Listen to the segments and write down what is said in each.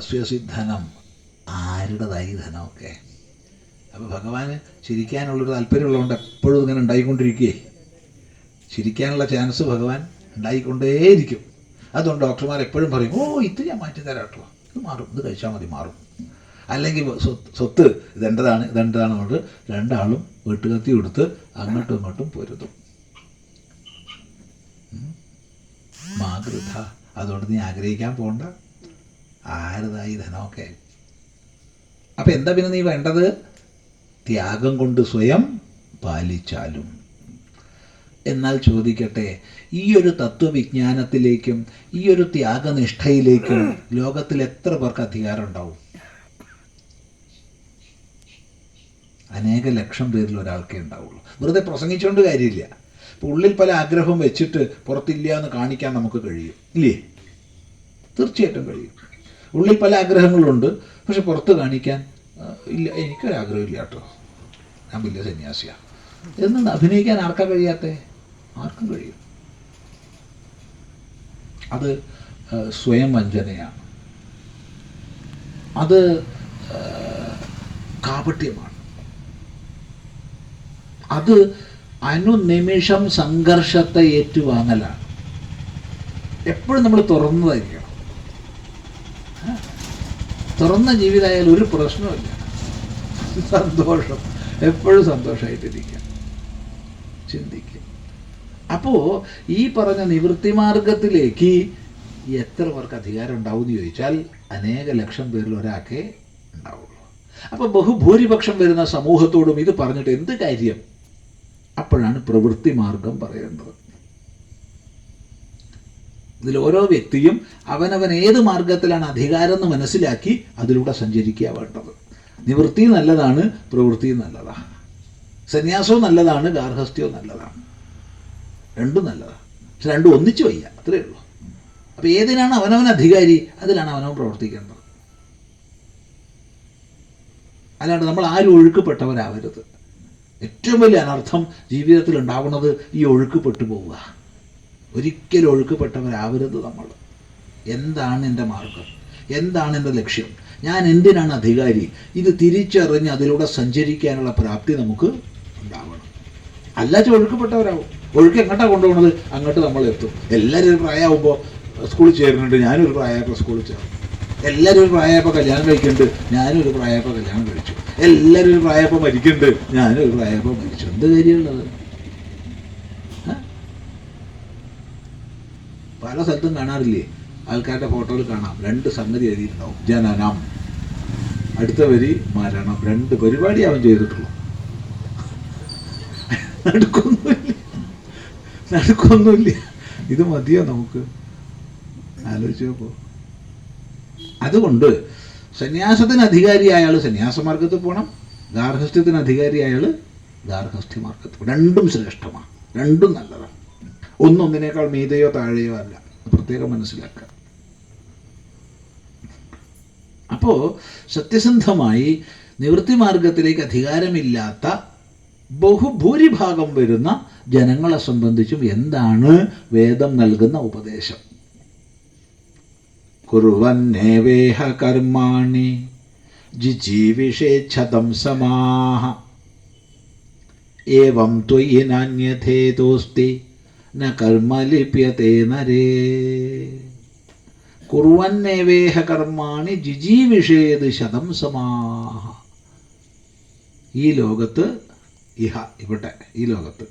കസ്യസി ധനം ആരുടേതായി ധനമൊക്കെ. അപ്പോൾ ഭഗവാന് ചിരിക്കാനുള്ളൊരു താല്പര്യമുള്ളതുകൊണ്ട് എപ്പോഴും ഇങ്ങനെ ഉണ്ടായിക്കൊണ്ടിരിക്കുകയെ. ചിരിക്കാനുള്ള ചാൻസ് ഭഗവാൻ ഉണ്ടായിക്കൊണ്ടേയിരിക്കും. അതുകൊണ്ട് ഡോക്ടർമാർ എപ്പോഴും പറയും ഓ ഇത് ഞാൻ മാറ്റി തരാം കേട്ടോ. ഇത് മാറും. ഇത് കഴിച്ചാൽ മതി മാറും. അല്ലെങ്കിൽ സ്വത്ത് ഇതെന്റെതാണ് ഇതെന്റെതാണ് കൊണ്ട് രണ്ടാളും വെട്ടുകത്തി കൊടുത്ത് അങ്ങോട്ടും ഇങ്ങോട്ടും പൊരുതും. മാതൃത അതുകൊണ്ട് നീ ആഗ്രഹിക്കാൻ ആരുതായി ധനമൊക്കെ അപ്പം എന്താ പിന്നെ നീ വേണ്ടത്? ത്യാഗം കൊണ്ട് സ്വയം പാലിച്ചാലും. എന്നാൽ ചോദിക്കട്ടെ ഈ ഒരു തത്വവിജ്ഞാനത്തിലേക്കും ഈ ഒരു ത്യാഗനിഷ്ഠയിലേക്കും ലോകത്തിൽ എത്ര പേർക്ക് അധികാരം ഉണ്ടാവും? അനേക ലക്ഷം പേരിൽ ഒരാൾക്കേ ഉണ്ടാവുള്ളൂ. വെറുതെ പ്രസംഗിച്ചുകൊണ്ട് കാര്യമില്ല. ഉള്ളിൽ പല ആഗ്രഹവും വെച്ചിട്ട് പുറത്തില്ല എന്ന് കാണിക്കാൻ നമുക്ക് കഴിയും. ഇല്ലേ? തീർച്ചയായിട്ടും കഴിയും. ഉള്ളിൽ പല ആഗ്രഹങ്ങളുണ്ട്. പക്ഷെ പുറത്ത് കാണിക്കാൻ ഇല്ല എനിക്കൊരാഗ്രഹമില്ല കേട്ടോ ഞാൻ വലിയ സന്യാസിയാണ് എന്ന് അഭിനയിക്കാൻ ആർക്കാ കഴിയാത്തേ? ആർക്കും കഴിയും. അത് സ്വയം വഞ്ചനയാണ്. അത് കാപട്യമാണ്. അത് അനുനിമിഷം സംഘർഷത്തെ ഏറ്റുവാങ്ങലാണ്. എപ്പോഴും നമ്മൾ തുറന്നതായിരിക്കണം. ആ, തുറന്ന ജീവിതമായാലും ഒരു പ്രശ്നമില്ല സന്തോഷം. എപ്പോഴും സന്തോഷമായിട്ടിരിക്കുക ചിന്തിക്കുക. അപ്പോൾ ഈ പറഞ്ഞ നിവൃത്തി മാർഗത്തിലേക്ക് എത്ര പേർക്ക് അധികാരം ഉണ്ടാവും എന്ന് ചോദിച്ചാൽ അനേക ലക്ഷം പേരിൽ ഒരാൾക്കേ ഉണ്ടാവുള്ളൂ. അപ്പോൾ ബഹുഭൂരിപക്ഷം വരുന്ന സമൂഹത്തോടും ഇത് പറഞ്ഞിട്ട് എന്ത് കാര്യം? അപ്പോഴാണ് പ്രവൃത്തി മാർഗം പറയേണ്ടത്. ഇതിൽ ഓരോ വ്യക്തിയും അവനവൻ ഏത് മാർഗത്തിലാണ് അധികാരം എന്ന് മനസ്സിലാക്കി അതിലൂടെ സഞ്ചരിക്കുക വേണ്ടത്. നിവൃത്തി നല്ലതാണ് പ്രവൃത്തി നല്ലതാണ്. സന്യാസവും നല്ലതാണ് ഗാർഹസ്ഥ്യവും നല്ലതാണ്. രണ്ടും നല്ലതാണ്. പക്ഷെ രണ്ടും ഒന്നിച്ചു വയ്യ അത്രയേ ഉള്ളൂ. അപ്പോൾ ഏതിനാണ് അവനവൻ അധികാരി? അതിലാണ് അവനവൻ പ്രവർത്തിക്കേണ്ടത്. അല്ലാണ്ട് നമ്മൾ ആരും ഒഴുക്കപ്പെട്ടവരാവരുത്. ഏറ്റവും വലിയ അനർത്ഥം ജീവിതത്തിൽ ഉണ്ടാവുന്നത് ഈ ഒഴുക്കപ്പെട്ടു പോവുക ഒരിക്കലും ഒഴുക്കപ്പെട്ടവരാവരുത് നമ്മൾ. എന്താണ് എന്റെ മാർഗം? എന്താണ് എന്റെ ലക്ഷ്യം? ഞാൻ എന്തിനാണ് അധികാരി? ഇത് തിരിച്ചറിഞ്ഞ് അതിലൂടെ സഞ്ചരിക്കാനുള്ള പ്രാപ്തി നമുക്ക് ഉണ്ടാവണം. അല്ലാച്ച ഒഴുക്കപ്പെട്ടവരാവും. ഒഴുക്ക് എങ്ങോട്ടാണ് കൊണ്ടുപോകുന്നത് അങ്ങോട്ട് നമ്മൾ എത്തും. എല്ലാവരും ഒരു പ്രായമാകുമ്പോൾ സ്കൂളിൽ ചേരുന്നുണ്ട്. ഞാനൊരു പ്രായമായപ്പോൾ സ്കൂളിൽ ചേർന്നു. എല്ലാവരും ഒരു പ്രായമായപ്പോൾ കല്യാണം കഴിക്കുന്നുണ്ട്. ഞാനും ഒരു പ്രായമായപ്പോൾ കല്യാണം കഴിച്ചു. എല്ലാവരും ഒരു പ്രായമായപ്പോൾ മരിക്കുന്നുണ്ട്. ഞാനും ഒരു പ്രായമായപ്പോൾ മരിച്ചു. എന്ത് കാര്യമുള്ളത്? പല സ്ഥലത്തും കാണാറില്ലേ? ആൾക്കാരുടെ ഫോട്ടോയിൽ കാണാം. രണ്ട് സംഗതി എഴുതിയിട്ടുണ്ടാവും. ജനനം. അടുത്ത വരി മരണം. രണ്ട് പരിപാടി അവൻ ചെയ്തിട്ടുള്ളൂ. നടക്കൊന്നുമില്ല. നടക്കൊന്നുമില്ല. ഇത് മതിയോ നമുക്ക്? ആലോചിച്ച് നോക്കൂ. അതുകൊണ്ട് സന്യാസത്തിന് അധികാരിയായ ആൾ സന്യാസമാർഗത്തിൽ പോകണം ഗാർഹസ്ഥ്യത്തിന് അധികാരിയായ ആൾ ഗാർഹസ്ഥ്യ മാർഗത്തിൽ. രണ്ടും ശ്രേഷ്ഠമാണ്. രണ്ടും നല്ലതാണ്. ഒന്നൊന്നിനേക്കാൾ മീതയോ താഴെയോ അല്ല. പ്രത്യേകം മനസ്സിലാക്കുക. അപ്പോൾ സത്യസന്ധമായി നിവൃത്തി മാർഗത്തിലേക്ക് അധികാരമില്ലാത്ത ബഹുഭൂരിഭാഗം വരുന്ന ജനങ്ങളെ സംബന്ധിച്ചും എന്താണ് വേദം നൽകുന്ന ഉപദേശം? കുറുവന്നേവേഹ കർമാണി ജിജീവിഷേച്ഛതം സമാഹ. ഏവം ത്വയി നാന്യഥേതോസ്തി ന കർമ്മ നരേ കുറുവന്നേവേഹ കർമാണി ജിജീവിഷേത് ശതം സമാഹ. ഈ ലോകത്ത് ഇഹ ഇവിടെ ഈ ലോകത്ത്.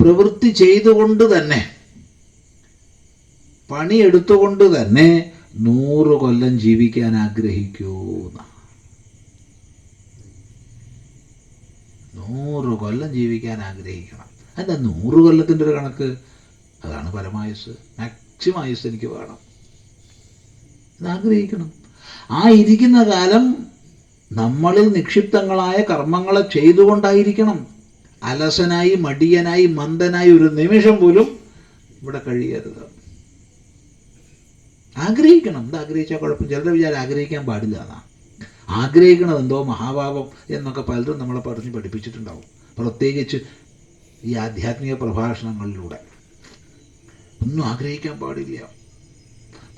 പ്രവൃത്തി ചെയ്തുകൊണ്ട് തന്നെ പണിയെടുത്തുകൊണ്ട് തന്നെ നൂറ് കൊല്ലം ജീവിക്കാൻ ആഗ്രഹിക്കൂ നൂറ് കൊല്ലം ജീവിക്കാൻ ആഗ്രഹിക്കണം. എന്താ നൂറ് കൊല്ലത്തിന്റെ ഒരു കണക്ക്. അതാണ് പരമായുസ് മാക്സിമം ആയുസ് എനിക്ക് വേണം. ഇതാഗ്രഹിക്കണം ആ ഇരിക്കുന്ന കാലം നമ്മളിൽ നിക്ഷിപ്തങ്ങളായ കർമ്മങ്ങളെ ചെയ്തുകൊണ്ടായിരിക്കണം. അലസനായി മടിയനായി മന്ദനായി ഒരു നിമിഷം പോലും ഇവിടെ കഴിയരുത്. ആഗ്രഹിക്കണം. എന്താ ആഗ്രഹിച്ചാൽ കുഴപ്പം? ചിലരുടെ വിചാരം ആഗ്രഹിക്കാൻ പാടില്ല എന്നാ. ആഗ്രഹിക്കണത് എന്തോ മഹാഭാവം എന്നൊക്കെ പലരും നമ്മളെ പറഞ്ഞ് പഠിപ്പിച്ചിട്ടുണ്ടാവും. പ്രത്യേകിച്ച് ഈ ആധ്യാത്മിക പ്രഭാഷണങ്ങളിലൂടെ. ഒന്നും ആഗ്രഹിക്കാൻ പാടില്ല.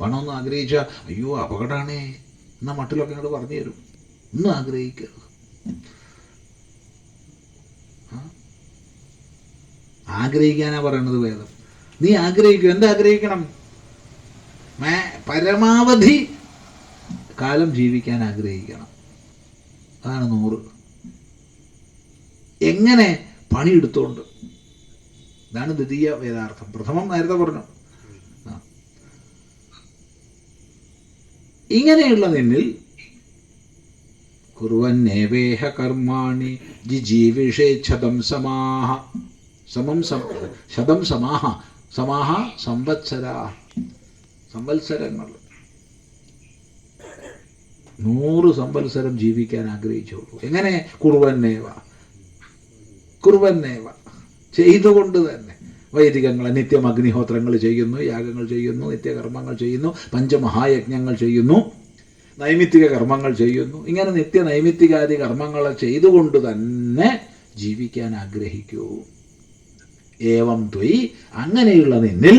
പണമൊന്നും ആഗ്രഹിച്ചാൽ അയ്യോ അപകടമാണേ എന്നാൽ മട്ടിലൊക്കെ അങ്ങോട്ട് പറഞ്ഞു തരും. ഒന്നും ആഗ്രഹിക്കരുത്? ആഗ്രഹിക്കാനാ പറയണത് വേദം. നീ ആഗ്രഹിക്കൂ. എന്താ ആഗ്രഹിക്കണം? മേ- പരമാവധി കാലം ജീവിക്കാൻ ആഗ്രഹിക്കണം. അതാണ് നൂറ്. എങ്ങനെ പണിയെടുത്തോണ്ട്. ഇതാണ് ദ്വിതീയ വേദാർത്ഥം. പ്രഥമം നേരത്തെ പറഞ്ഞു. ഇങ്ങനെയുള്ള നിന്നിൽ കുറുവന്നേവേഹ കർമാണി ജിജീവിഷേ ശതം സമാഹ. സമം ശതം സമാഹ. സമാഹ സംവത്സരാ. സംവത്സരങ്ങൾ നൂറ് സംവത്സരം ജീവിക്കാൻ ആഗ്രഹിച്ചോളൂ. എങ്ങനെ? കുറുവന്നേവ. കുറുവന്നേവ ചെയ്തുകൊണ്ട് തന്നെ. വൈദികങ്ങൾ നിത്യം അഗ്നിഹോത്രങ്ങൾ ചെയ്യുന്നു യാഗങ്ങൾ ചെയ്യുന്നു നിത്യകർമ്മങ്ങൾ ചെയ്യുന്നു പഞ്ചമഹായജ്ഞങ്ങൾ ചെയ്യുന്നു നൈമിത്തിക കർമ്മങ്ങൾ ചെയ്യുന്നു. ഇങ്ങനെ നിത്യ നൈമിത്തികാദി കർമ്മങ്ങൾ ചെയ്തുകൊണ്ട് തന്നെ ജീവിക്കാൻ ആഗ്രഹിക്കൂ. ഏവം ത്വയി അങ്ങനെയുള്ള നിന്നിൽ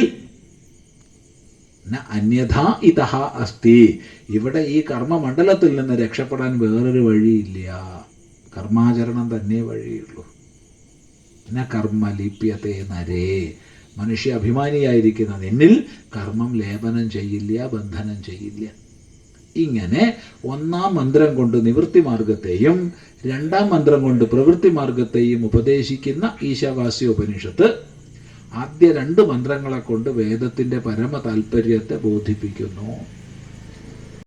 അന്യഥാ ഇതഹ അസ്തി. ഇവിടെ ഈ കർമ്മമണ്ഡലത്തിൽ നിന്ന് രക്ഷപ്പെടാൻ വേറൊരു വഴിയില്ല. കർമാചരണം തന്നെ വഴിയുള്ളൂ. ന കർമ്മ ലിപ്യത്തെ നരേ മനുഷ്യ അഭിമാനിയായിരിക്കുന്ന നിന്നിൽ കർമ്മം ലേപനം ചെയ്യില്ല ബന്ധനം ചെയ്യില്ല. ഇങ്ങനെ ഒന്നാം മന്ത്രം കൊണ്ട് നിവൃത്തി മാർഗത്തെയും രണ്ടാം മന്ത്രം കൊണ്ട് പ്രവൃത്തി മാർഗത്തെയും ഉപദേശിക്കുന്ന ഈശാവാസ്യ ഉപനിഷത്ത് ആദ്യ രണ്ട് മന്ത്രങ്ങളെ കൊണ്ട് വേദത്തിന്റെ പരമ താല്പര്യത്തെ ബോധിപ്പിക്കുന്നു.